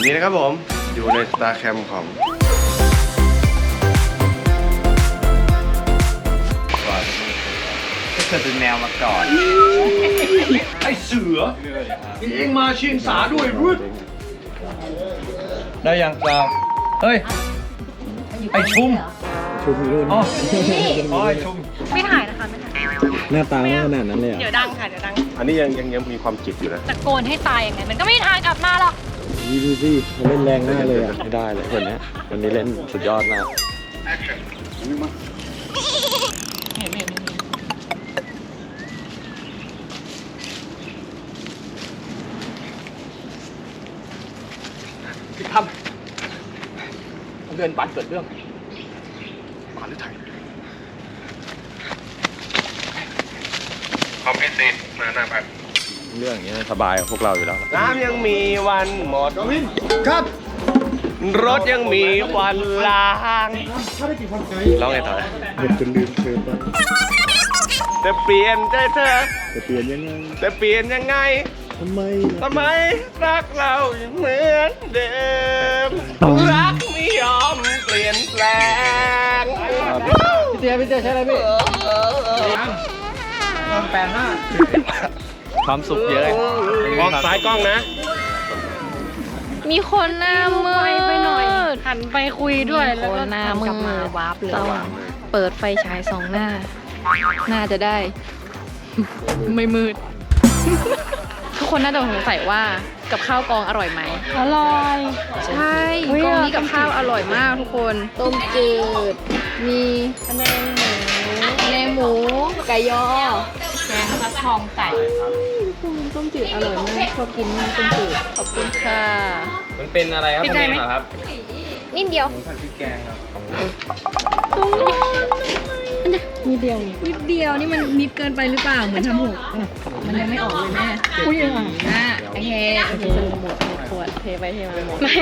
วันนี้นะครับผมอยู่ในสตาร์แคมของก็เคยเป็นแมวมาก่อน ไอ้เสือเองมาเชียงสาด้วยรุ่นได้ยังกลางเฮ้ย ไอ้ชุมชุมอยู่นู่นอ๋ออ๋อไอ้ชุมไม่ถ่ายนะคะไม่ถ่ายหน้าตาไม่ขนาดนั้นเลยเหรเดี๋ยอะวดังค่ะเดี๋ยวดัง อันนี้ยังยังยังมีความจิตอยู่นะตะโกนให้ตายยังไงมันก็ไม่มีทางกลับมาหรอก นี่ดูสิมันเล่นแรงมากเลยอะ ไม่ได้เลยคนนี้วันนี้เล่นสุดยอดมากพี่ทำเดินปันเกิดเรื่องปันหรือไทยคอมเพนซีนมาหน้าบ้าน เรื่องอย่างนี้สบายกับพวกเราอยู่แล้ว น้ำยังมีวันหมด ครับรถยังมีวันล้างร้องไงต่อหมดจนลืมเธอไปจะเปลี่ยนใจเธอจะเปลี่ยนยังไงจะเปลี่ยนยังไงทำไมล่ะทำไมรักเรายังเหมือนเดิม รักไม่ยอมเปลี่ยนแปลงพี่เตี้ยพี่เตี้ยใช่อะไรพี่แปดห้า ความสุขเยอะมองซ้ายกล้องนะ มีคนหน้ามืดไปหน่อย หันไปคุยด้วยมีแล้วคก็นหน้ามืกลัดบมาวาร์ปเลยต้องเปิดไฟฉายสองหน้า น่าจะได้ ไม่มืด ทุกคนน่าจะสงสัยว่ากับข้าวกองอร่อยไหม อร่อย ใช่อุ๊ยกองนี้เราต้กัอบงข้าวอร่อยมากทุกคน ต้มจืด มีคะแนนหมูแหนมหมู ไก่ยอ แกงฟักทองไก่ต้มจืดอร่อยมากชอบกินมากต้มจืดขอบคุณค่ะมันเป็นอะไรครับติดใจไหมเมนเหรอครับนิดเดียวผัดพริกแกงครับนิดเดียวนิดเดียวนี่มันนิดเกินไปหรือเปล่าเหมือนทำหกมันยังไม่ออกเลยแม่อุ้ยอะโอเคโอเคหมดหมดขวดเทไปเทมาหมดไม่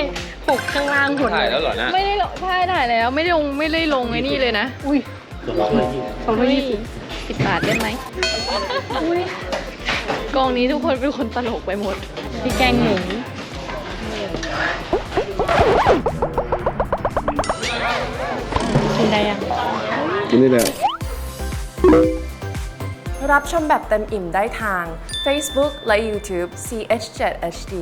หกข้างล่างหมดถ่ายแล้วเหรอนะไม่ได้ลงใช่ถ่ายแล้วไม่ได้ลงไม่ได้ลงไอ้นี่เลยนะ อุ้ยของพี่สิบ บาทได้ไหมกองนี้ทุกคนเป็นคนตลกไปหมดพี่แกงหมูกินได้ยังนี่แหละรับชมแบบเต็มอิ่มได้ทาง Facebook และ YouTube CH7HD